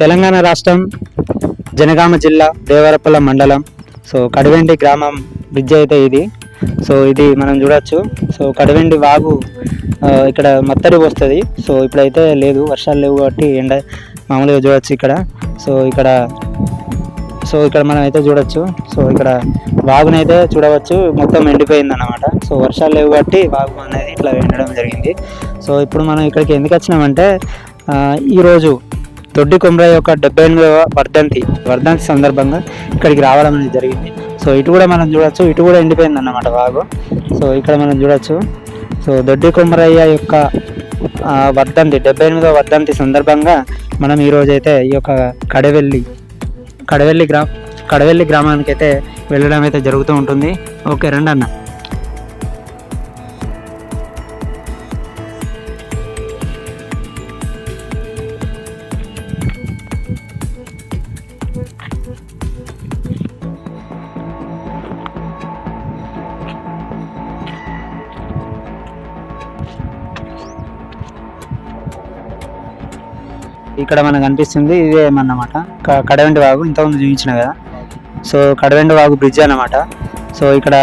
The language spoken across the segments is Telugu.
తెలంగాణ రాష్ట్రం జనగామ జిల్లా దేవరపల్ల మండలం. సో కడివెండి గ్రామం బ్రిడ్జ్ అయితే ఇది. సో ఇది మనం చూడొచ్చు. సో కడివెండి వాగు ఇక్కడ మత్తడి వస్తుంది సో ఇప్పుడైతే లేదు వర్షాలు లేవు కాబట్టి ఎండ మామూలుగా చూడొచ్చు ఇక్కడ. సో ఇక్కడ సో ఇక్కడ మనం అయితే చూడొచ్చు. సో ఇక్కడ వాగునైతే చూడవచ్చు. మొత్తం ఎండిపోయిందన్నమాట. సో వర్షాలు లేవు కాబట్టి వాగు అనేది ఇట్లా ఎండడం జరిగింది. సో ఇప్పుడు మనం ఇక్కడికి ఎందుకు వచ్చినామంటే ఈరోజు దొడ్డి కొమరయ్య యొక్క డెబ్బై ఎనిమిదవ వర్ధంతి వర్ధంతి సందర్భంగా ఇక్కడికి రావడం అనేది జరిగింది. సో ఇటు కూడా మనం చూడొచ్చు ఇటు కూడా ఎండిపోయింది అన్నమాట వాగు. సో ఇక్కడ మనం చూడొచ్చు. సో దొడ్డి కుమరయ్య యొక్క వర్ధంతి డెబ్బై ఎనిమిదవ వర్ధంతి సందర్భంగా మనం ఈరోజు అయితే ఈ యొక్క కడవెల్లి కడవెల్లి గ్రామ కడవెల్లి గ్రామానికి అయితే వెళ్ళడం అయితే జరుగుతూ ఉంటుంది. ఓకే రండి అన్న ఇక్కడ మనకు కనిపిస్తుంది ఇదే అన్నమాట. కడవెండి వాగు ఇంతకుముందు చూపించిన కదా. సో కడవెండి వాగు బ్రిడ్జ్ అన్నమాట. సో ఇక్కడ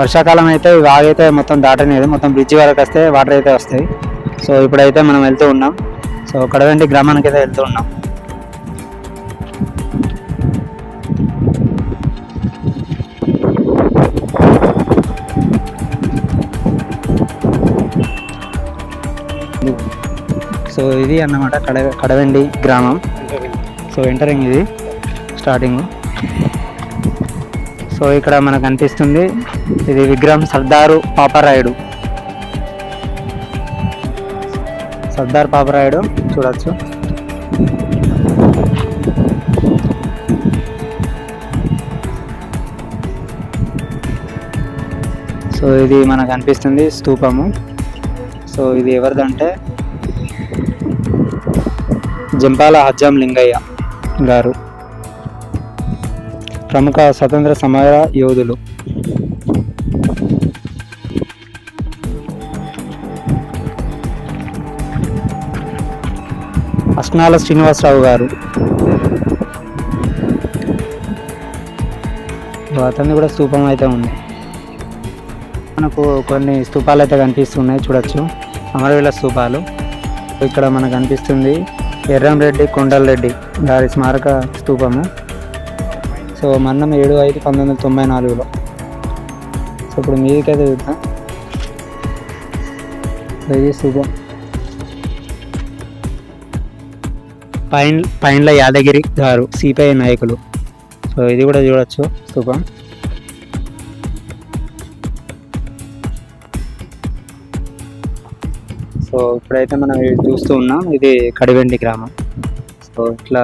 వర్షాకాలం అయితే వాగు అయితే మొత్తం దాటనేది. మొత్తం బ్రిడ్జ్ వరకు వస్తే వాటర్ అయితే వస్తాయి. సో ఇప్పుడైతే మనం వెళ్తూ ఉన్నాం. సో కడవెండి గ్రామానికి అయితే వెళ్తూ ఉన్నాం. సో ఇది అన్నమాట కడ కడవెండి గ్రామం. సో ఎంటరింగ్ ఇది స్టార్టింగ్. సో ఇక్కడ మనకు అనిపిస్తుంది ఇది విగ్రహం సర్దారు పాపరాయుడు. సర్దార్ పాపరాయుడు చూడొచ్చు. సో ఇది మనకు అనిపిస్తుంది స్తూపము. సో ఇది ఎవరిదంటే జంపాల హజ్జం లింగయ్య గారు. ప్రముఖ స్వతంత్ర సమర యోధులు. అస్నాల శ్రీనివాసరావు గారు. అతన్ని కూడా స్థూపం అయితే ఉంది. మనకు కొన్ని స్థూపాలు అయితే కనిపిస్తున్నాయి చూడొచ్చు. అమరవీల స్థూపాలు. ఇక్కడ మనకు కనిపిస్తుంది ఎర్రంరెడ్డి కొండలరెడ్డి గారి స్మారక స్తూపము సో మన్నం ఏడు ఐదు పంతొమ్మిది వందల తొంభై నాలుగులో. సో ఇప్పుడు మీదికైతే చూద్దాం. ఇది స్తూపం పైన్ పైన్ల యాదగిరి గారు సిపిఐ నాయకులు. సో ఇది కూడా చూడొచ్చు స్తూపం సో ఇప్పుడైతే మనం చూస్తూ ఉన్నాం. ఇది కడివెండి గ్రామం. సో ఇట్లా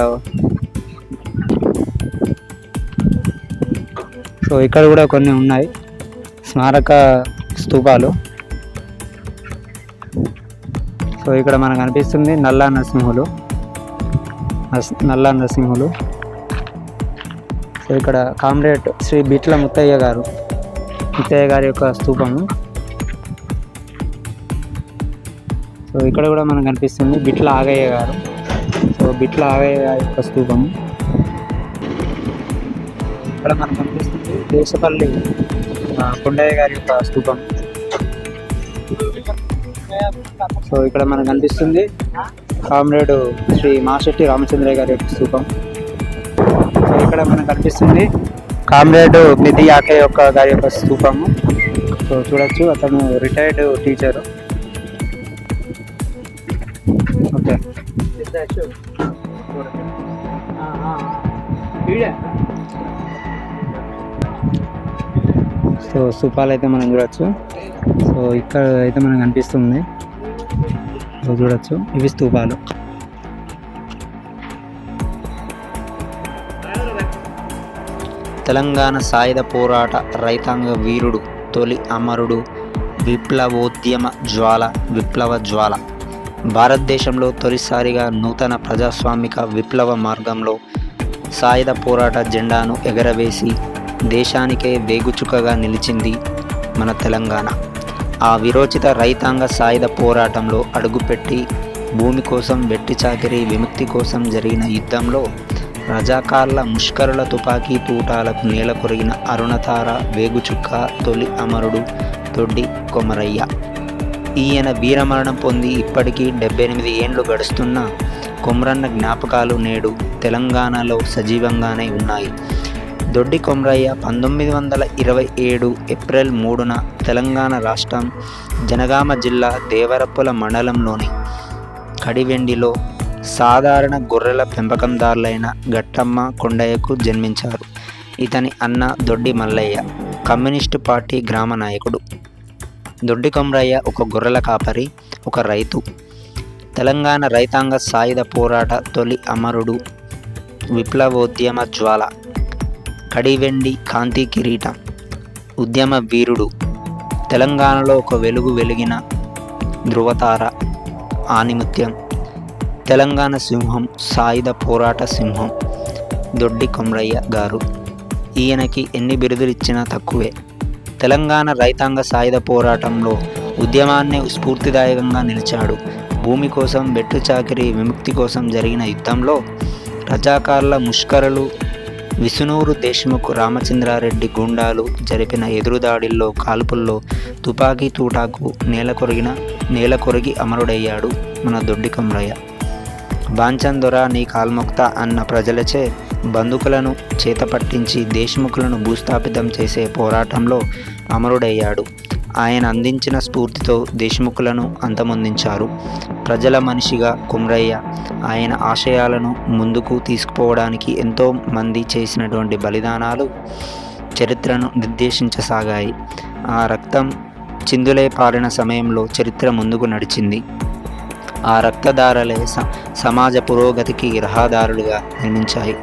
సో ఇక్కడ కూడా కొన్ని ఉన్నాయి. స్మారక స్తూపాలు సో ఇక్కడ మనకు అనిపిస్తుంది నల్లా నరసింహులు. నల్లా నరసింహులు. సో ఇక్కడ కామ్రేడ్ శ్రీ బిట్ల ముత్తయ్య గారు ముత్తయ్య గారి యొక్క స్తూపము సో ఇక్కడ కూడా మనకు కనిపిస్తుంది బిట్ల ఆగయ్య గారు. సో బిట్ల ఆగయ్య గారి యొక్క స్థూపం. ఇక్కడ మనకు కనిపిస్తుంది దేశపల్లి కొండయ్య గారి యొక్క స్థూపం. సో ఇక్కడ మనకు కనిపిస్తుంది కామ్రేడ్ శ్రీ మాశెట్టి రామచంద్రయ్య గారి యొక్క స్థూపం. సో ఇక్కడ మనకు కనిపిస్తుంది కామ్రేడ్ నిధి ఆకే యొక్క గారి యొక్క స్థూపము. సో చూడొచ్చు అతను రిటైర్డ్ టీచరు సో స్థూపాలు అయితే మనం చూడొచ్చు. సో ఇక్కడ అయితే మనకు కనిపిస్తుంది. సో చూడొచ్చు. ఇవి స్థూపాలు. తెలంగాణ సాయుధ పోరాట రైతాంగ వీరుడు తొలి అమరుడు విప్లవోద్యమ జ్వాల విప్లవ జ్వాల. భారతదేశంలో తొలిసారిగా నూతన ప్రజాస్వామిక విప్లవ మార్గంలో సాయుధ పోరాట జెండాను ఎగరవేసి దేశానికే వేగుచుకగా నిలిచింది మన తెలంగాణ. ఆ విరోచిత రైతాంగ సాయుధ పోరాటంలో అడుగుపెట్టి భూమి కోసం వెట్టి చాకిరి విముక్తి కోసం జరిగిన యుద్ధంలో రజాకార్ల ముష్కరుల తుపాకీ తూటాలకు నేల కొరిగిన అరుణతార వేగుచుక్క తొలి అమరుడు తొడ్డి కొమరయ్య. ఈయన వీరమరణం పొంది ఇప్పటికీ డెబ్బై ఎనిమిది ఏండ్లు గడుస్తున్న కొమరన్న జ్ఞాపకాలు నేడు తెలంగాణలో సజీవంగానే ఉన్నాయి. దొడ్డి కొమరయ్య పంతొమ్మిది వందల ఇరవై ఏడు ఏప్రిల్ మూడున తెలంగాణ రాష్ట్రం జనగామ జిల్లా దేవరపుల మండలంలోని కడివెండిలో సాధారణ గొర్రెల పెంపకందారులైన గట్టమ్మ కొండయ్యకు జన్మించారు. ఇతని అన్న దొడ్డి మల్లయ్య కమ్యూనిస్టు పార్టీ గ్రామ నాయకుడు. దొడ్డి కొమరయ్య ఒక గొర్రెల కాపరి ఒక రైతు. తెలంగాణ రైతాంగ సాయుధ పోరాట తొలి అమరుడు విప్లవోద్యమ జ్వాల కడివెండి కాంతి కిరీటం ఉద్యమ వీరుడు తెలంగాణలో ఒక వెలుగు వెలిగిన ధృవతార ఆనిముత్యం తెలంగాణ సింహం సాయుధ పోరాట సింహం దొడ్డి కొమరయ్య గారు. ఈయనకి ఎన్ని బిరుదులు ఇచ్చినా తక్కువే. తెలంగాణ రైతాంగ సాయుధ పోరాటంలో ఉద్యమాన్ని స్ఫూర్తిదాయకంగా నిలిచాడు. భూమి కోసం బెట్టు చాకిరి విముక్తి కోసం జరిగిన యుద్ధంలో రజాకార్ల ముష్కరులు విసునూరు దేశ్ముఖ్ రామచంద్రారెడ్డి గుండాలు జరిపిన ఎదురుదాడిల్లో కాల్పుల్లో తుపాకీ తూటాకు నేలకొరిగిన నేలకొరిగి అమరుడయ్యాడు మన దొడ్డికమ్రయ్య బాంచందొర నీ కాల్మొక్త అన్న ప్రజలచే బందుకులను చేతపట్టించి దేశముఖులను భూస్థాపితం చేసే పోరాటంలో అమరుడయ్యాడు. ఆయన అందించిన స్ఫూర్తితో దేశముఖులను అంతమొందించారు. ప్రజల మనిషిగా కుమ్రయ్య ఆయన ఆశయాలను ముందుకు తీసుకుపోవడానికి ఎంతో మంది చేసినటువంటి బలిదానాలు చరిత్రను నిర్దేశించసాగాయి. ఆ రక్తం చిందులే పారిన సమయంలో చరిత్ర ముందుకు నడిచింది. ఆ రక్తదారలే స- సమాజ పురోగతికి రహదారులుగా నిర్మించాయి.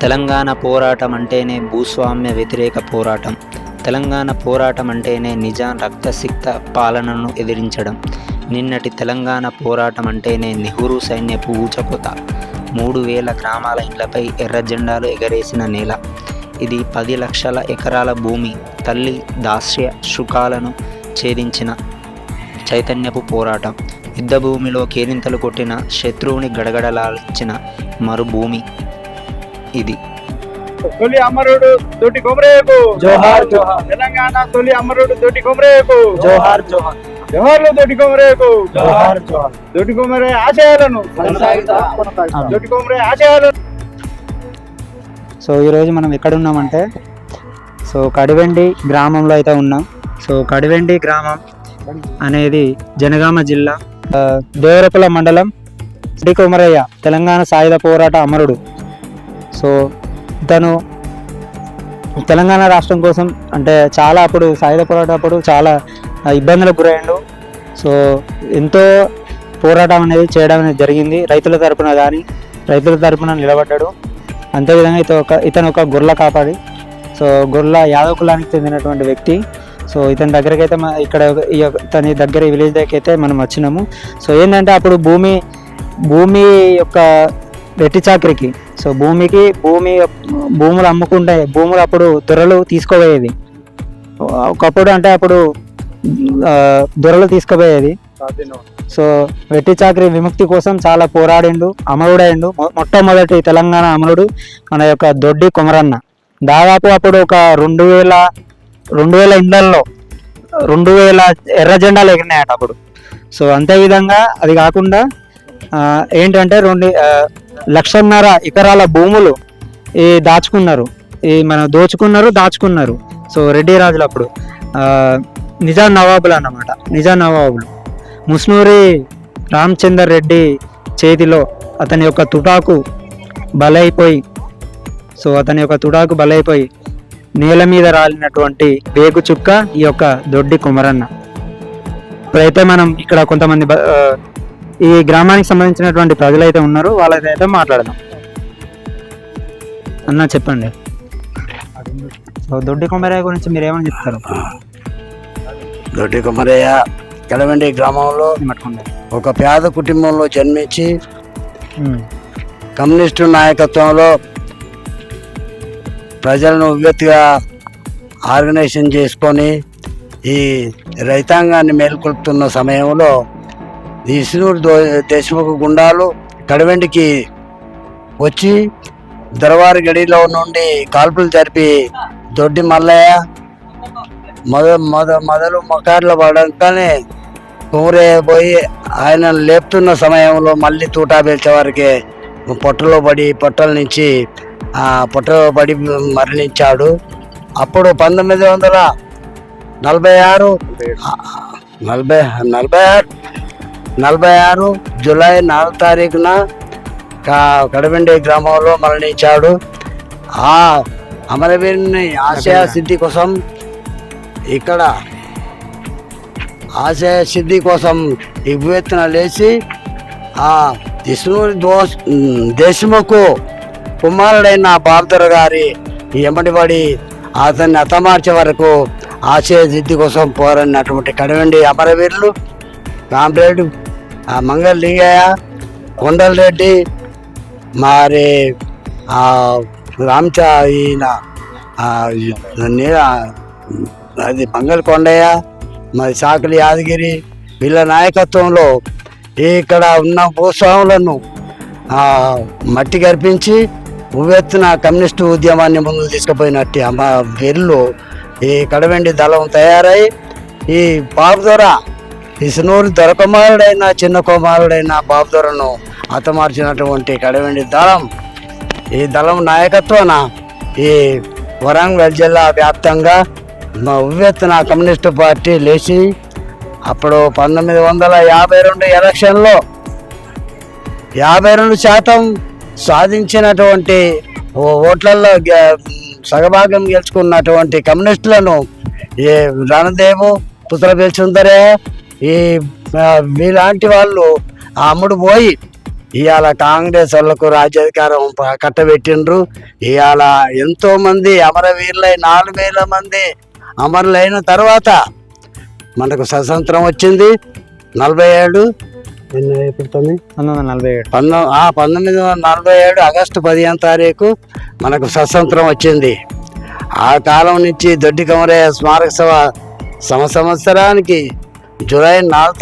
తెలంగాణ పోరాటం అంటేనే భూస్వామ్య వ్యతిరేక పోరాటం. తెలంగాణ పోరాటం అంటేనే నిజాం రక్తసిక్త పాలనను ఎదిరించడం. నిన్నటి తెలంగాణ పోరాటం అంటేనే నెహ్రూ సైన్యపు ఊచకోత. మూడు వేల గ్రామాల ఇండ్లపై ఎర్ర జెండాలు ఎగరేసిన నేల. ఇది పది లక్షల ఎకరాల భూమి తల్లి దాస్య శుకాలను ఛేదించిన చైతన్యపు పోరాటం. యుద్ధ భూమిలో కేరింతలు కొట్టిన శత్రువుని గడగడలాల్చిన మరుభూమి ఇది. తొలి అమరుడు దొడ్డి కొమరేకు. జోహార్ జోహార్. తెలంగాణ తొలి అమరుడు దొడ్డి కొమరేకు. జోహార్ జోహార్. జవహర్లు దొడ్డి కొమరేకు. జోహార్ జోహార్. కొమరే ఆశయాలను. దొడ్డి కొమరే ఆశయాలను. సో ఈరోజు మనం ఎక్కడ ఉన్నామంటే సో కడివెండి గ్రామంలో అయితే ఉన్నాం. సో కడివెండి గ్రామం అనేది జనగామ జిల్లా. ఆ, దేవరపుల మండలం శ్రీ కొమరయ్య తెలంగాణ సాయుధ పోరాట అమరుడు. సో తను తెలంగాణ రాష్ట్రం కోసం అంటే చాలా అప్పుడు సాయుధ పోరాటం అప్పుడు చాలా ఇబ్బందులకు గురయ్యాడు. సో ఎంతో పోరాటం అనేది చేయడం అనేది జరిగింది. రైతుల తరపున కానీ రైతుల తరపున నిలబడ్డాడు. అంతేవిధంగా ఇతను ఒక ఇతను ఒక గొర్రెల కాపాడి సో గొర్రెల యాదవ కులానికి చెందినటువంటి వ్యక్తి. సో ఇతని దగ్గరికి అయితే ఇక్కడ ఒక- ఈ ఇతని దగ్గర విలేజ్ దగ్గర అయితే మనం వచ్చినాము. సో ఏంటంటే అప్పుడు భూమి భూమి యొక్క వెట్టి చాకరికి. సో భూమికి భూమి భూములు అమ్ముకుంటే భూములు అప్పుడు దొరలు తీసుకోబోయేవి. ఒకప్పుడు అంటే అప్పుడు దొరలు తీసుకుపోయేది సో వెట్టి చాకరి విముక్తి కోసం చాలా పోరాడిండు అమరుడైండు. మొ- మొట్టమొదటి తెలంగాణ అమరుడు మన యొక్క దొడ్డి కొమరన్న. దాదాపు అప్పుడు ఒక రెండు వేల రెండు వేల ఇండ్లలో రెండు వేల ఎర్ర జెండాలు ఎగిరినాయట అప్పుడు. సో అంతే విధంగా అది కాకుండా ఏంటంటే రెండు లక్షన్నర ఎకరాల భూములు ఈ దాచుకున్నారు. ఈ మన దోచుకున్నారు దాచుకున్నారు. సో రెడ్డి రాజులు అప్పుడు నిజాం నవాబులు అన్నమాట. నిజాం నవాబులు. ముస్నూరి రామచందర్ రెడ్డి చేతిలో అతని యొక్క తుటాకు బలైపోయి సో అతని యొక్క తుటాకు బలైపోయి నేల మీద రాలినటువంటి వేగు చుక్క ఈ యొక్క దొడ్డి కుమరన్న. ఇప్పుడైతే మనం ఇక్కడ కొంతమంది ఈ గ్రామానికి సంబంధించినటువంటి ప్రజలు అయితే ఉన్నారు వాళ్ళైతే మాట్లాడదాం. అన్న చెప్పండి. సో దొడ్డి కొమరయ్య గురించి మీరు ఏమని చెప్తారు? దొడ్డి కుమరయ్య కెలవండి గ్రామంలో ఒక పేద కుటుంబంలో జన్మించి కమ్యూనిస్టు నాయకత్వంలో ప్రజలను ఉవ్వెత్తుగా ఆర్గనైజేషన్ చేసుకొని ఈ రైతాంగాన్ని మేల్కొల్పుతున్న సమయంలో ఇసునూరు దో దేశముఖ గుండాలు కడవెండికి వచ్చి దొరవారి గడిలో నుండి కాల్పులు జరిపి దొడ్డి మల్లయ్య మొద మొద మొదలు మొకార్లు పడగానే ఊరే పోయి ఆయన లేపుతున్న సమయంలో మళ్ళీ తూటా పేల్చే వారికి పొట్టలో పడి పొట్టల నుంచి పొట్టలో పడి మరణించాడు. అప్పుడు పంతొమ్మిది వందల నలభై ఆరు నలభై నలభై ఆరు నలభై ఆరు జూలై నాలుగు తారీఖున కా- కడబండి గ్రామంలో మరణించాడు. ఆ అమరవీరుని ఆశయ సిద్ధి కోసం ఇక్కడ ఆశయ సిద్ధి కోసం ఎగువెత్తున లేచి ఆ విష్ణువుని దోష్ దేశముకు కుమారుడైన బాబ్దర్ గారి ఎమ్మడిపడి అతన్ని హతమార్చే వరకు ఆశయ సిద్ధి కోసం పోరాడినటువంటి కడవండి అమరవీరులు రామరెడ్డి ఆ మంగళ లింగయ్య కొండలరెడ్డి మరి రామచ ఈయన అది మంగళ కొండయ్య మరి సాకలి యాదగిరి వీళ్ళ నాయకత్వంలో ఇక్కడ ఉన్న భూస్వాములను మట్టి గర్పించి ఉవ్వెత్తున కమ్యూనిస్టు ఉద్యమాన్ని ముందుకు తీసుకుపోయినట్టు అమ్మ వీళ్ళు ఈ కడవెండి దళం తయారై ఈ పాపదొర ఇసునూరు దొరకుమారుడైన చిన్న కుమారుడైన బాబుదొరను హతమార్చినటువంటి కడవెండి దళం. ఈ దళం నాయకత్వాన ఈ వరంగల్ జిల్లా వ్యాప్తంగా మా ఉవ్వెత్తున కమ్యూనిస్టు పార్టీ లేచి అప్పుడు పంతొమ్మిది వందల యాభై రెండు ఎలక్షన్లో యాభై రెండు శాతం సాధించినటువంటి ఓ ఓట్లలో సగభాగం గెలుచుకున్నటువంటి కమ్యూనిస్టులను ఏ రణదేవు పుత్ర పిలుచుందరే ఈ మీలాంటి వాళ్ళు ఆ అమ్ముడు పోయి ఇవాళ కాంగ్రెస్ వాళ్ళకు రాజ్యాధికారం కట్టబెట్టిండ్రు. ఇవాళ ఎంతో మంది అమరవీరులై నాలుగు వేల మంది అమరులైన తర్వాత మనకు స్వతంత్రం వచ్చింది. నలభై ఏడు? పంతొమ్మిది వందల నలభై ఏడు. పంతొమ్మిది ఆ, పంతొమ్మిది వందల నలభై ఏడు ఆగస్టు పదిహేను తారీఖు మనకు స్వతంత్రం వచ్చింది. ఆ కాలం నుంచి దొడ్డి కమరయ్య స్మారక సభ సంవత్సరానికి జూలై నాలుగు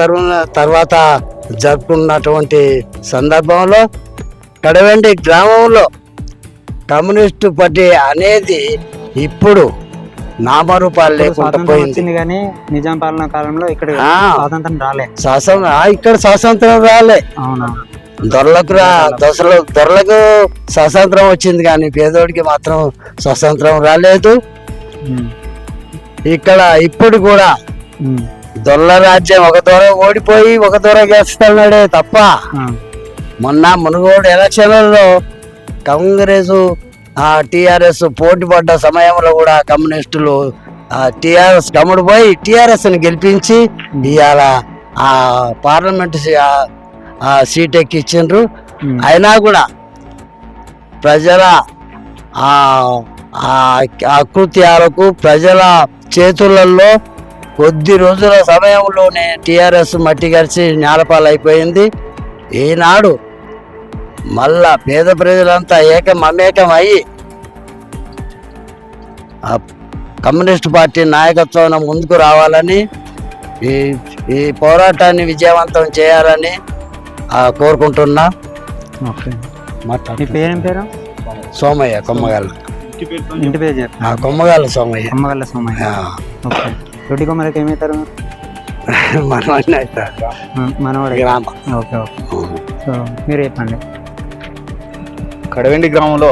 తర్వాత జరుపుకున్నటువంటి సందర్భంలో కడవెండి గ్రామంలో కమ్యూనిస్టు పార్టీ అనేది ఇప్పుడు నామరూపాలు లేకుండా స్వాతంత్రం పోయింది. కానీ నిజాం పాలన కాలంలో ఇక్కడ. స్వాతంత్రం రాలే. ఆ, ఇక్కడ స్వాతంత్రం రాలే. అవునా? దొరలకు రా దొసలు దొరలకు స్వతంత్రం వచ్చింది కానీ పేదోడికి మాత్రం స్వతంత్రం రాలేదు. ఇక్కడ ఇప్పుడు కూడా దొరల రాజ్యం ఒక దొర ఓడిపోయి ఒక దొర గెలుస్తున్నాడే తప్ప. మొన్న మునుగోడు ఎలక్షన్లలో కాంగ్రెస్ ఆ టిఆర్ఎస్ పోటీ పడ్డ సమయంలో కూడా కమ్యూనిస్టులు ఆ టిఆర్ఎస్ కమ్ముడు పోయి టిఆర్ఎస్ని గెలిపించి ఇవాళ ఆ పార్లమెంట్ సీట్ ఎక్కిచ్చిండ్రు. అయినా కూడా ప్రజల ఆ ఆ అకృత్యాలకు ప్రజల చేతులలో కొద్ది రోజుల సమయంలోనే టిఆర్ఎస్ మట్టి గరిచి నేలపాలైపోయింది. ఈనాడు మళ్ళా పేద ప్రజలంతా ఏకం మమేకం అయ్యి కమ్యూనిస్ట్ పార్టీ నాయకత్వం ముందుకు రావాలని ఈ ఈ పోరాటాన్ని విజయవంతం చేయాలని కోరుకుంటున్నా. సోమయ్య కొమ్మగాలు కొమ్మగాలు సోమయ్య. సోమయ్య. దొడ్డి కొమ్మరికి ఏమవుతారు మనవడిని అవుతాడు. మ- మనవాడు. గ్రామ. Okay okay. సో మీరు చెప్పండి. కడవెండి గ్రామంలో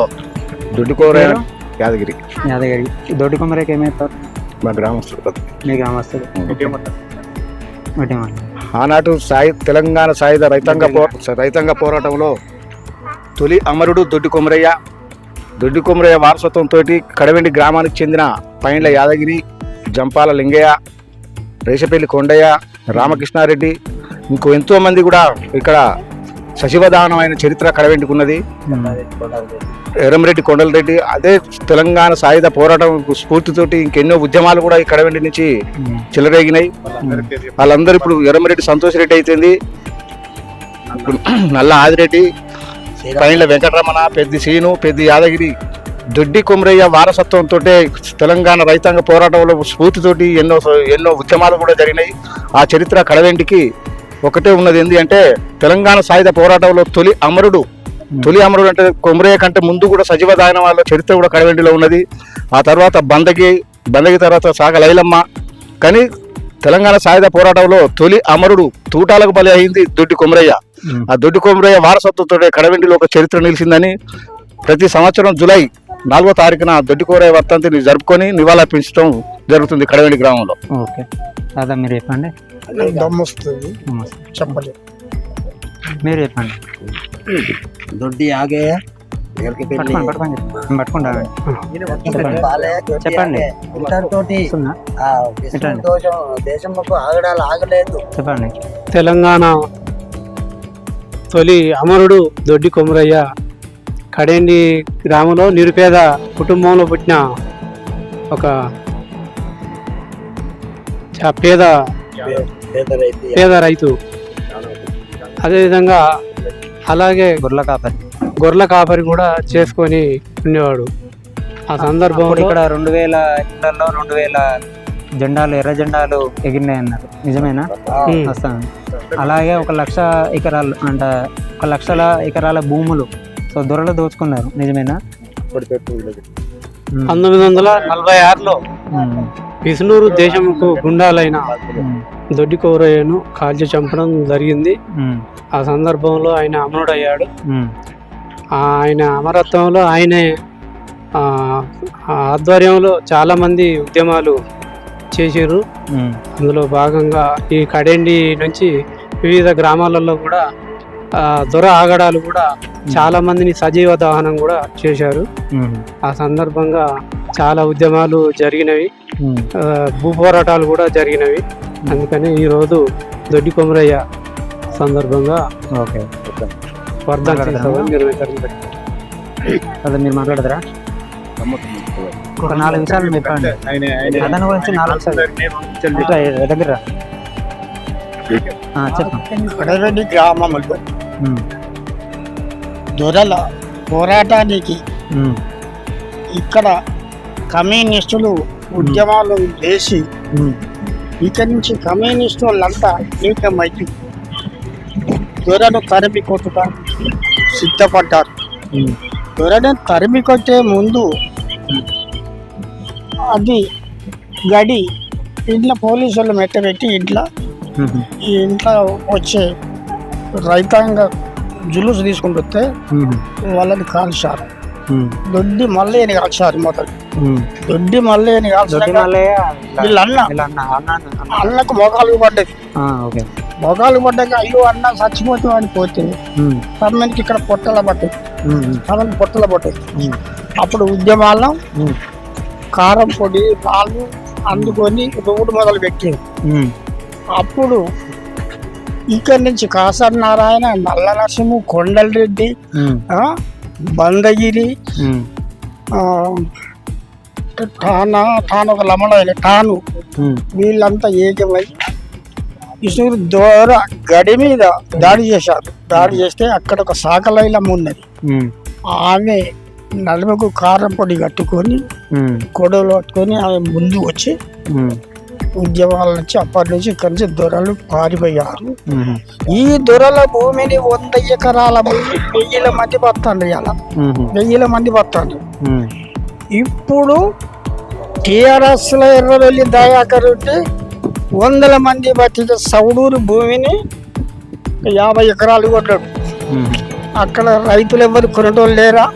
దుడ్డుకోర పేరు? యాదగిరి. యాదగిరి. దొడ్డి కొమ్మరికి ఏమవుతారు మా గ్రామస్తుడు మీ ఒకటి మాట ఆనాటి సాయి తెలంగాణ సాయుధ రైతాంగ పో రైతాంగ పోరాటంలో తొలి అమరుడు దొడ్డి కొమరయ్య. దొడ్డి కొమరయ్య వారసత్వంతో కడవెండి గ్రామానికి చెందిన పైండ్ల యాదగిరి జంపాల లింగయ్య రేషపల్లి కొండయ్య రామకృష్ణారెడ్డి ఇంకో ఎంతోమంది కూడా ఇక్కడ సచివదానమైన చరిత్ర కడవెంటుకున్నది ఎరంరెడ్డి కొండలరెడ్డి అదే తెలంగాణ సాయుధ పోరాటం స్ఫూర్తితోటి ఇంకెన్నో ఉద్యమాలు కూడా ఈ కడవెండి నుంచి చెలరేగినాయి. వాళ్ళందరూ ఇప్పుడు ఎరంరెడ్డి సంతోష్ రెడ్డి అయితేంది. నల్ల ఆదిరెడ్డి పైన వెంకటరమణ పెద్ద శ్రీను పెద్ద యాదగిరి దొడ్డి కుమరయ్య వారసత్వంతో తెలంగాణ రైతాంగ పోరాటంలో స్ఫూర్తితోటి ఎన్నో ఎన్నో ఉద్యమాలు కూడా జరిగినాయి. ఆ చరిత్ర కడవెంటికి ఒకటే ఉన్నది ఏంటి అంటే తెలంగాణ సాయుధ పోరాటంలో తొలి అమరుడు తొలి అమరుడు అంటే కొమరయ్య కంటే ముందు కూడా సజీవ దాయన వాళ్ళ చరిత్ర కూడా కడవెండిలో ఉన్నది. ఆ తర్వాత బందగి బందగి తర్వాత సాగ లైలమ్మ. కానీ తెలంగాణ సాయుధ పోరాటంలో తొలి అమరుడు తూటాలకు బలి అయింది దొడ్డి కొమరయ్య. ఆ దొడ్డి కొమరయ్య వారసత్వంతో కడవెండిలో ఒక చరిత్ర నిలిచిందని ప్రతి సంవత్సరం జూలై నాలుగో తారీఖున దొడ్డి కొమరయ్య వర్తంతిని జరుపుకొని నివాళులర్పించడం జరుగుతుంది కడవెండి గ్రామంలో. ఓకే. దాదా మీరు చెప్పండి. దమ్మొస్తుంది నమస్తే. చెప్పలేదు మీరు చెప్పండి. దొడ్డి ఆగే చెప్పండి. చెప్పండి. తెలంగాణ తొలి అమరుడు దొడ్డి కొమరయ్య కడేండి గ్రామంలో నిరుపేద కుటుంబంలో పుట్టిన ఒక చా- పేద పేద రైతు. అదేవిధంగా అలాగే గొర్రెల కాపరి. గొర్రెల కాపరి కూడా చేసుకొని ఉండేవాడు. ఆ అప్పుడు సందర్భంలో ఇక్కడ రెండు వేల ఇళ్ళలో రెండు వేల జెండాలు ఎర్ర జెండాలు ఎగిరినాయి అన్నారు నిజమేనా? ఉమ్, వస్తాను. అలాగే ఒక లక్ష ఎకరాలు అంట ఒక లక్షల ఎకరాల భూములు సో దొరలు దోచుకున్నారు నిజమేనా. పంతొమ్మిది వందల నలభై ఆరులో. విష్ణూరు దేశంకు గుండాలైన. దొడ్డి కౌరయ్యను కాల్చి చంపడం జరిగింది. ఆ సందర్భంలో ఆయన అమరుడయ్యాడు. ఆయన అమరత్వంలో ఆయనే ఆధ్వర్యంలో చాలా మంది ఉద్యమాలు చేసారు ఉమ్. అందులో భాగంగా ఈ కడెండి నుంచి వివిధ గ్రామాలలో కూడా దొర ఆగడాలు కూడా చాలా మందిని సజీవ దహనం కూడా చేశారు. ఆ సందర్భంగా చాలా ఉద్యమాలు జరిగినవి. భూ పోరాటాలు కూడా జరిగినవి. అందుకని ఈరోజు దొడ్డి కొమరయ్య సందర్భంగా జరిగింది. అదే మీరు మాట్లాడతారా ఒక నాలుగు నిమిషాలు చెప్పండి. అతని గురించి నాలుగు దగ్గర గ్రామంలో. దొరల పోరాటానికి. ఇక్కడ కమ్యూనిస్టులు ఉద్యమాలు చేసి. ఇక్కడి నుంచి కమ్యూనిస్టు వాళ్ళంతా ఏకమై దొరను తరిమి కొట్టుట సిద్ధపడ్డారు. దొరను తరిమి కొట్టే ముందు అది గడి ఇంట్లో పోలీసులు మెట్టబెట్టి ఇంట్లో ఇంట్లో వచ్చే రైతాంగ జులుసు తీసుకుంటూ వస్తే. వాళ్ళని కాల్చారు. దొడ్డి మల్లయ్యని కాల్చారు మొదలు ఉమ్. దొడ్డి కాల్చారు మల్లయ్య వీళ్ళ అన్న. అన్నకు మొగాలు పడ్డది ఆ, ఓకే మొగాలు పడ్డాక అయ్యో అన్న చచ్చిపోతే వాడిని పోతే ఉమ్. తమ్మునికి ఇక్కడ పొట్టల ఉమ్. తమకి పొట్టల ఉమ్. అప్పుడు ఉద్యమాల్లో ఉమ్. కారం పొడి పాలు అందుకొని రోడ్డు మొదలు పెట్టింది. అప్పుడు ఇక్కడి నుంచి కాసర్ నారాయణ నరసింహు కొండల రెడ్డి బందగిరి ఠానా ఠాను ఒక లమణ ఠాను. వీళ్ళంతా ఏకమై విష్ణువు దూర గడి మీద దాడి చేశారు దాడి చేస్తే అక్కడ ఒక సాకలైలమ్మ ఉన్నది. ఆమె నలుగుకు కారం పొడి కట్టుకొని. కొడవలు పట్టుకొని ఆమె ముందు వచ్చి. ఉద్యమాల నుంచి అప్పటి నుంచి ఇక్కడి నుంచి దొరలు పారిపోయారు. ఈ దొరల భూమిని వంద ఎకరాల వెయ్యిల మంది పత్తండ్రు ఇలా. వెయ్యిల మంది ఉమ్. ఇప్పుడు టిఆర్ఎస్లో ఎర్రవెల్లి దయాకర్ వందల మంది బతిక సౌడూరు భూమిని యాభై ఎకరాలు కొట్టాడు. అక్కడ రైతులు ఎవరు కొనటోళ్ళు లేరా.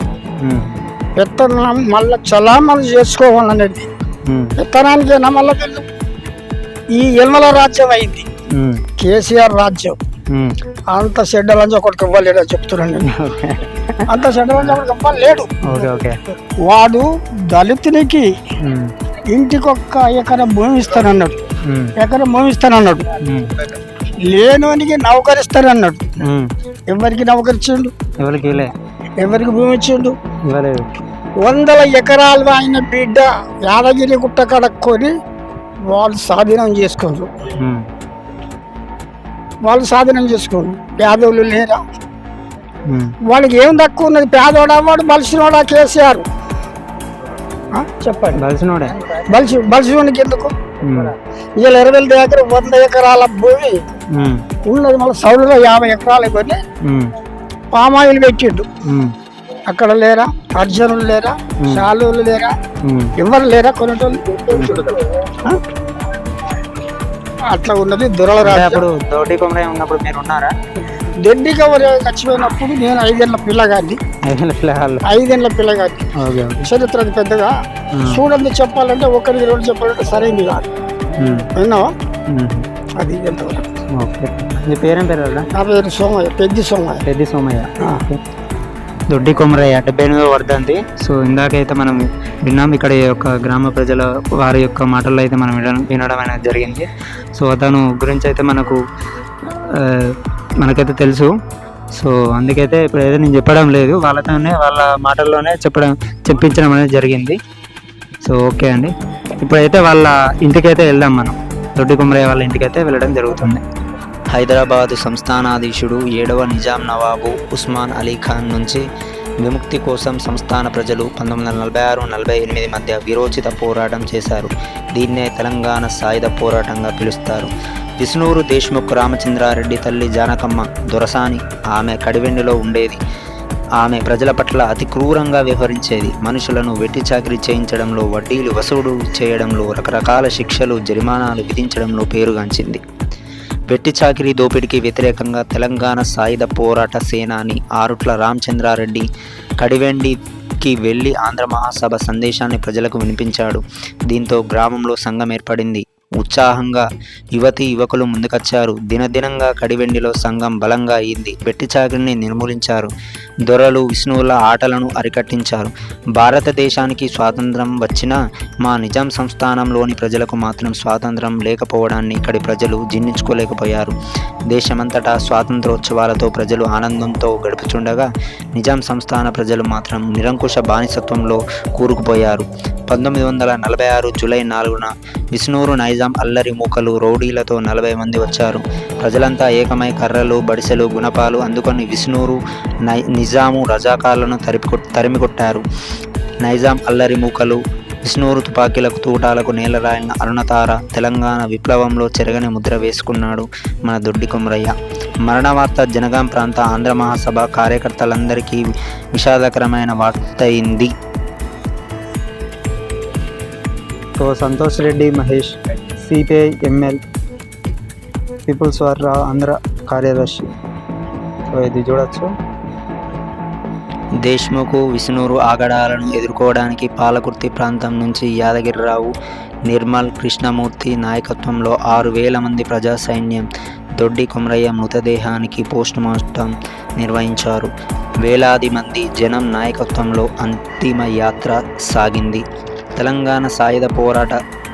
విత్తనం మళ్ళీ చలామణి చేసుకోవాలనేది ఉమ్. విత్తనానికైనా మళ్ళీ ఈ ఎల్మల రాజ్యం అయింది. కేసీఆర్ రాజ్యం. అంత చెడ్డలంజ ఒకటికి ఇవ్వలేడు చెప్తున్నాను అంత చెడ్డలంజ ఒకటికి ఇవ్వలేడు వాడు దళితునికి ఉమ్. ఇంటికి ఒక్క ఎకరం భూమి ఇస్తానన్నాడు. ఎకరం భూమి ఇస్తానన్నాడు. లేనోనికి నౌకరిస్తానన్నాడు ఉమ్. ఎవరికి నౌకరిచ్చిండు ఎవరికి ఎవరికి భూమి ఇచ్చిండు వందల ఎకరాలు ఆయన బిడ్డ యాదగిరి గుట్ట కడక్కొని వాళ్ళు స్వాధీనం చేసుకున్నారు ఉమ్. వాళ్ళు స్వాధీనం చేసుకున్నారు పేదోళ్ళు లేరా. వాళ్ళకి ఏం తక్కువ ఉన్నది? పేదోడా వాడు బలిసినోడా కేసీఆర్? చెప్పండి. బలిసినోడే. బలిసి బలిసినోడికి ఎందుకు. ఇలా ఇరవై దగ్గర వంద ఎకరాల భూమి. ఉన్నది. మళ్ళీ సౌలులో యాభై ఎకరాలు కొని ఉమ్, పామాయిల్ పెట్టిండు. అక్కడ లేరా? అర్జునులు లేరా? శాలువులు లేరా. ఎవరు లేరా కొనేటోళ్ళు? అట్లా ఉన్నది దొరల అప్పుడు దోటి కొమరయ్య ఉన్నప్పుడు మీరు ఉన్నారా? దొడ్డి కవర్ చచ్చిపోయినప్పుడు నేను ఐదేళ్ళ పిల్లగాన్ని. ఐదేళ్ళ పిల్లగాళ్ళు. ఐదేళ్ళ పిల్లగాన్ని. చరిత్ర అది పెద్దగా. చూడండి చెప్పాలంటే ఒకరికి రెండు చెప్పాలంటే సరైంది కాదు. విన్నావా. అది ఎంతవరకు? ఓకే. మీ పేరేం నా పేరు సోమయ్య పెద్ద సోమయ్య. పెద్ది సోమయ్య. దొడ్డి కొమరయ్య డెబ్బై ఎనిమిదవ వర్ధంతి. సో ఇందాకైతే మనం విన్నాం ఇక్కడ ఈ యొక్క గ్రామ ప్రజల వారి యొక్క మాటల్లో అయితే మనం వినడం వినడం అనేది జరిగింది. సో అతను గురించి అయితే మనకు మనకైతే తెలుసు. సో అందుకైతే ఇప్పుడు నేను చెప్పడం లేదు వాళ్ళతోనే వాళ్ళ మాటల్లోనే చెప్పడం చెప్పించడం అనేది జరిగింది. సో ఓకే అండి. ఇప్పుడైతే వాళ్ళ ఇంటికైతే వెళ్దాం మనం. దొడ్డి కొమరయ్య వాళ్ళ ఇంటికైతే వెళ్ళడం జరుగుతుంది. హైదరాబాదు సంస్థానాధీశుడు ఏడవ నిజాం నవాబు ఉస్మాన్ అలీ ఖాన్ నుంచి విముక్తి కోసం సంస్థాన ప్రజలు పంతొమ్మిది వందల నలభై ఆరు నలభై ఎనిమిది మధ్య విరోచిత పోరాటం చేశారు. దీన్నే తెలంగాణ సాయుధ పోరాటంగా పిలుస్తారు. విష్ణూరు దేశ్ముఖ్ రామచంద్రారెడ్డి తల్లి జానకమ్మ దొరసాని ఆమె కడివెండులో ఉండేది. ఆమె ప్రజల పట్ల అతి క్రూరంగా వ్యవహరించేది. మనుషులను వెట్టి చాకరీ చేయించడంలో వడ్డీలు వసూలు చేయడంలో రకరకాల శిక్షలు జరిమానాలు విధించడంలో పేరుగాంచింది. వెట్టి చాకిరీ దోపిడీకి వ్యతిరేకంగా తెలంగాణ సాయుధ పోరాట సేనాని ఆరుట్ల రామచంద్రారెడ్డి కడివెండికి వెళ్ళి ఆంధ్ర మహాసభ సందేశాన్ని ప్రజలకు వినిపించాడు. దీంతో గ్రామంలో సంఘం ఏర్పడింది. ఉత్సాహంగా యువతి యువకులు ముందుకొచ్చారు. దినదినంగా కడివెండిలో సంఘం బలంగా అయింది. పెట్టి చాకిరిని నిర్మూలించారు. దొరలు విష్ణువుల ఆటలను అరికట్టించారు. భారతదేశానికి స్వాతంత్రం వచ్చినా మా నిజాం సంస్థానంలోని ప్రజలకు మాత్రం స్వాతంత్రం లేకపోవడాన్ని ఇక్కడి ప్రజలు జీర్ణించుకోలేకపోయారు దేశమంతటా స్వాతంత్రోత్సవాలతో ప్రజలు ఆనందంతో గడుపుచుండగా నిజాం సంస్థాన ప్రజలు మాత్రం నిరంకుశ బానిసత్వంలో కూరుకుపోయారు. పంతొమ్మిది వందల నలభై ఆరు జూలై నాలుగున విష్ణూరు నైజాం అల్లరి మూకలు రౌడీలతో నలభై మంది వచ్చారు. ప్రజలంతా ఏకమై కర్రలు బడిసెలు గుణపాలు అందుకొని విష్ణూరు నై నిజాము రజాకాలను తరిపి తరిమికొట్టారు. నైజాం అల్లరి మూకలు విష్ణూరు తుపాకీలకు తూటాలకు నేలరాయిన అరుణతార తెలంగాణ విప్లవంలో చెరగని ముద్ర వేసుకున్నాడు మన దొడ్డి కొమరయ్య. మరణ వార్త జనగాం ప్రాంత ఆంధ్ర మహాసభ కార్యకర్తలందరికీ విషాదకరమైన వార్త అయింది so Santosh Reddy Mahesh. CPI ML People's War Andhra కార్యదర్శి. సో ఇది చూడొచ్చు. దేశ్ముఖ్ విష్ణూరు ఆగడాలను ఎదుర్కోవడానికి పాలకుర్తి ప్రాంతం నుంచి యాదగిరిరావు నిర్మల్ కృష్ణమూర్తి నాయకత్వంలో ఆరు వేల మంది ప్రజా సైన్యం దొడ్డి కొమరయ్య మృతదేహానికి పోస్ట్ మార్టం నిర్వహించారు. వేలాది మంది జనం నాయకత్వంలో అంతిమ యాత్ర సాగింది. తెలంగాణ సాయుధ పోరాట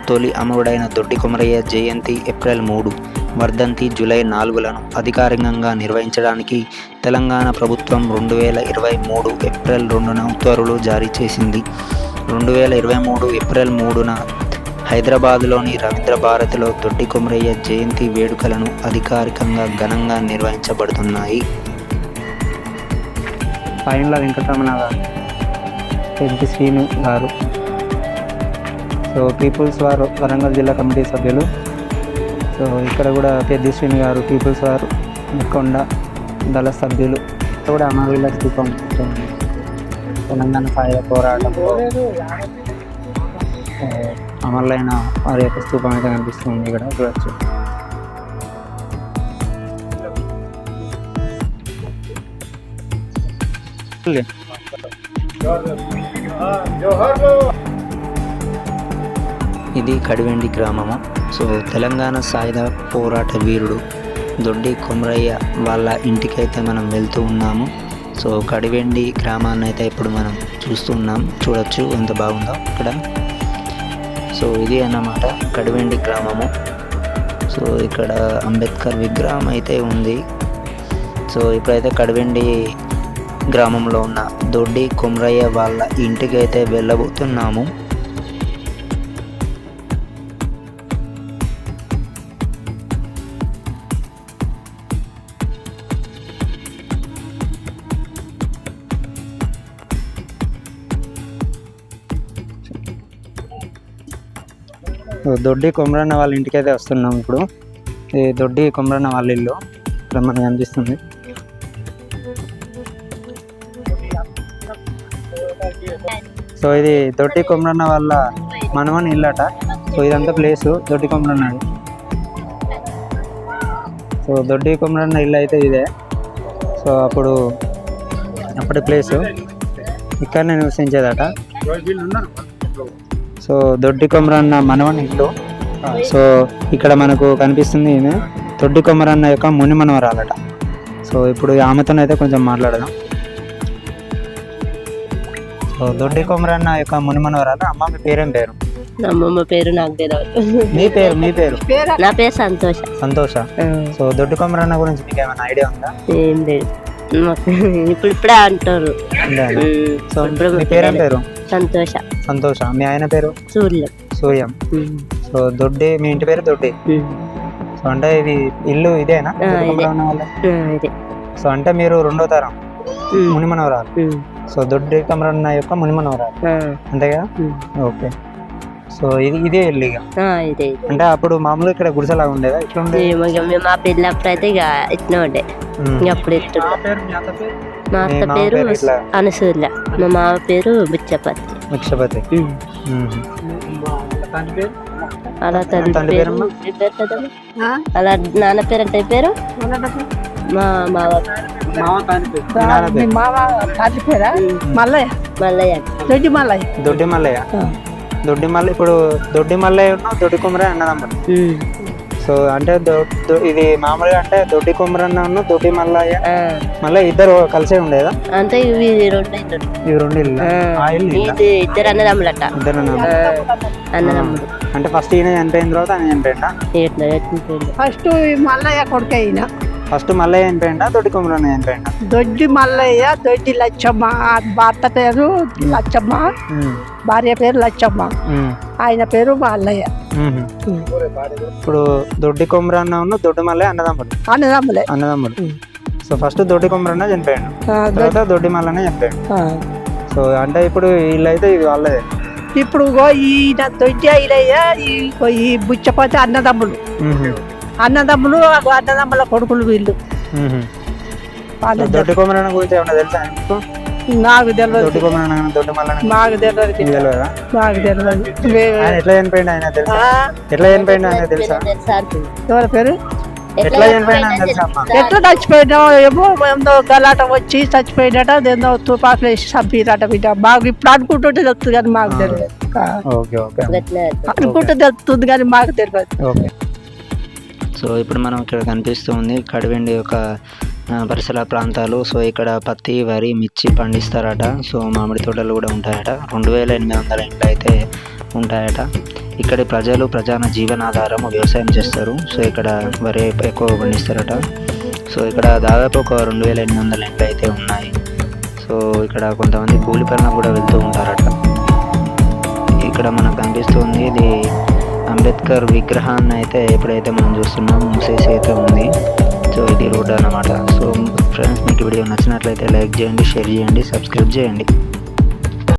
తొలి అమరుడైన దొడ్డి కొమరయ్య జయంతి ఏప్రిల్ మూడు వర్ధంతి జూలై నాలుగులను అధికారికంగా నిర్వహించడానికి తెలంగాణ ప్రభుత్వం రెండు వేల ఇరవై మూడు ఏప్రిల్ రెండున ఉత్తర్వులు జారీ చేసింది. రెండు వేల ఇరవై మూడు ఏప్రిల్ మూడున హైదరాబాద్లోని రవీంద్ర భారతిలో దొడ్డి కొమరయ్య జయంతి వేడుకలను అధికారికంగా ఘనంగా నిర్వహించబడుతున్నాయి. పైన్ల వెంకటరమణ గారు పెద్ద శ్రీను గారు సో పీపుల్స్ వార్ వరంగల్ జిల్లా కమిటీ సభ్యులు సో ఇక్కడ కూడా పెద్ది శ్రీను గారు పీపుల్స్ వార్ కొండ దళ సభ్యులు ఇక్కడ కూడా అమరవీల స్థూపం. తెలంగాణ సాయుధ పోరాటంలో ఆ, అమరులైన వారి యొక్క స్థూపం అయితే కనిపిస్తుంది ఇక్కడ చూడొచ్చు ఇది కడివెండి గ్రామము. సో తెలంగాణ సాయుధ పోరాట వీరుడు దొడ్డి కొమరయ్య వాళ్ళ ఇంటికైతే మనం వెళ్తూ ఉన్నాము. సో కడివెండి గ్రామాన్ని అయితే ఇప్పుడు మనం చూస్తున్నాం చూడొచ్చు ఎంత బాగుందో ఇక్కడ. సో ఇది అన్నమాట కడివెండి గ్రామము. సో ఇక్కడ అంబేద్కర్ విగ్రహం అయితే ఉంది. సో ఇప్పుడైతే కడివెండి గ్రామంలో ఉన్న దొడ్డి కొమరయ్య వాళ్ళ ఇంటికి అయితే వెళ్ళబోతున్నాము. దొడ్డి కొమరన్న వాళ్ళ ఇంటికి అయితే వస్తున్నాం ఇప్పుడు. ఈ దొడ్డి కొమరన్న వాళ్ళ ఇల్లు ఇక్కడ మనకి కనిపిస్తుంది. సో ఇది దొడ్డి కొమరన్న వాళ్ళ మనమని ఇల్లట. సో ఇదంతా ప్లేస్ దొడ్డి కొమరన్నది. సో దొడ్డి కొమరన్న ఇల్లు అయితే ఇదే. సో అప్పుడు అప్పటి ప్లేసు. ఇక్కడనే నివసించేదట. సో దొడ్డి కొమరన్న మనవని ఇల్లు. సో ఇక్కడ మనకు కనిపిస్తుంది ఈమె. దొడ్డి కొమరన్న యొక్క ముని మనవరాలట. సో ఇప్పుడు ఆమెతో అయితే కొంచెం మాట్లాడదాం. సో దొడ్డి కొమరన్న యొక్క ముని మనవరాలు అమ్మ మీ పేరేం పేరు? నా అమ్మమ్మ పేరు నాకు తెలియదు మీ పేరు మీ పేరు? నా పేరు సంతోష. సంతోష. సో దొడ్డి కొమరన్న గురించి మీకు ఏమైనా ఐడియా ఉందా? ఏం లేదు. ఇప్పుడు ఇప్పుడే అంటారు. సో పేరేం పేరు? సంతోష. సంతోష. మీ ఆయన పేరు? సూర్యం. సూర్యం. సో దొడ్డి మీ ఇంటి పేరు దొడ్డి? సో అంటే ఇది ఇల్లు ఇదేనా? ఇదే. సో అంటే మీరు రెండో తరం ఉమ్, ముని మనవరాలు ఉమ్, సో దొడ్డి కమరన్న యొక్క ముని మనవరాలు ఆ, అంతే కదా? ఓకే. సో ఇది ఇదే ఇల్లు ఇక. ఇదే ఇదే. అంటే అప్పుడు మామూలుగా ఇక్కడ గుడిసెలాగా ఉండేదా? ఇట్లా ఉండేది ఏమో ఇక మేము మా పెళ్ళప్పుడు అయితే ఇక ఇట్లా ఉండే. ఇక అప్పుడు ఎట్టుండే మా మీ అత్త మామ పేరు పేరు ఇట్లా? అనసూర్య మా మామ పేరు బిచ్చపతి. ఉమ్. ఉమ్. అలా తండ్రి తండ్రి పేరు. పేరమ్మా? తండ్రి పేరు కదమ్మా? అలా నాన్న పేరు అంటే పేరు? మా మావ. మీ నాన్న పేరు? మామ తండ్రి పేరా? మల్లయ్య. మల్లయ్య. దొడ్డి మల్లయ్య. దొడ్డి మల్ల ఇప్పుడు దొడ్డి మల్లయ్య ఉన్న దొడ్డి కుమరే అన్నదమ్ముడు ఉమ్, సో అంటే ఇది మామూలుగా అంటే దొడ్డి కుమరన్న ఉన్న దొడ్డి మల్లయ్య. ఆ, మళ్ళీ ఇద్దరు కలిసే ఉండేదా? అంటే ఇవి రెండు ఇద్దరు ఇవి రెండు ఇల్లు? ఇద్దరు అన్నదమ్ములట. ఇద్దరు అన్నదమ్ములు. అంటే ఫస్ట్ ఈయన చనిపోయిన తర్వాత ఆయన చనిపోయిందా ఫస్ట్ మల్లయ్య కొడుకు అయిన ఫస్ట్ మల్లయ్య చనిపోయిందా దొడ్డి కుమరన్న చనిపోయిందా దొడ్డి మల్లయ్య దొడ్డి లచ్చమ్మ. భర్త పేరు లచ్చమ్మ. భార్య పేరు లచ్చమ్మ. ఆయన పేరు మల్లయ్య. ఇప్పుడు దొడ్డి కొమరన్న ఉన్న దొడ్డి మల్లయ్య అన్నదమ్ముడు. అన్నదమ్ములే. అన్నదమ్ముడు. సో ఫస్ట్ దొడ్డి కొమరన్న చనిపోయాడు. తర్వాత దొడ్డి మల్లన్న చనిపోయాడు. సో అంటే ఇప్పుడు వీళ్ళైతే ఇది వాళ్ళదే. ఇప్పుడు ఈయన దొడ్డి అయినయ్య ఈ- ఈ బుచ్చపోతే అన్నదమ్ములు. మ్మ్. అన్నదమ్ములు అన్నదమ్ముల కొడుకులు వీళ్ళు. మ్మ్. వాళ్ళ సో దొడ్డి కొమరన్న గురించి ఏమన్నా తెలుసా మీకు నాకు తెలియదు దొడ్డి కొమరన్న కానీ దొడ్డి మల్లన్న నాకు తెలియదు మీకు తెలియదా నాకు తెలియదు వే- ఆయన ఎట్లా చనిపోయింది ఆయన తెలుసా? ఆ, ఎట్లా చనిపోయింది ఆయన తెలుసా? తెలుసా అంటుంది. ఎవరి పేరు? ఎట్లా చనిపోయినా తెలుసా అమ్మా? ఎట్లా చచ్చిపోయినా ఏమో ఏందో గలాట వచ్చి చచ్చిపోయినట అదేందో తుపాకులు వేసి చంపిరట బిడ్డ. మాకు ఇప్పుడు అనుకుంటుంటే తెలుస్తుంది కానీ మాకు తెలియదు. అనుకుంటే తెలుస్తుంది కానీ మాకు తెలియదు ఓకే. సో ఇప్పుడు మనం ఇక్కడ కనిపిస్తుంది కడివెండి యొక్క పరిసర ప్రాంతాలు. సో ఇక్కడ పత్తి వరి మిర్చి పండిస్తారట. సో మామిడి తోటలు కూడా ఉంటాయట. రెండు వేల ఎనిమిది వందల ఇండ్లు అయితే ఉంటాయట. ఇక్కడి ప్రజలు ప్రధాన జీవనాధారం వ్యవసాయం చేస్తారు. సో ఇక్కడ వరి ఎక్కువ పండిస్తారట. సో ఇక్కడ దాదాపు ఒక రెండు వేల ఎనిమిది వందల ఇండ్లు అయితే ఉన్నాయి. సో ఇక్కడ కొంతమంది కూలి పనులకు కూడా వెళ్తూ ఉంటారట. ఇక్కడ మనకు కనిపిస్తుంది ఇది అంబేద్కర్ విగ్రహాన్ని అయితే ఎప్పుడైతే మనం చూస్తున్నాం మూసేసి అయితే ఉంది. సో ఇది రోడ్ అన్నమాట. సో ఫ్రెండ్స్ మీకు వీడియో నచ్చినట్లయితే లైక్ చేయండి షేర్ చేయండి సబ్స్క్రైబ్ చేయండి.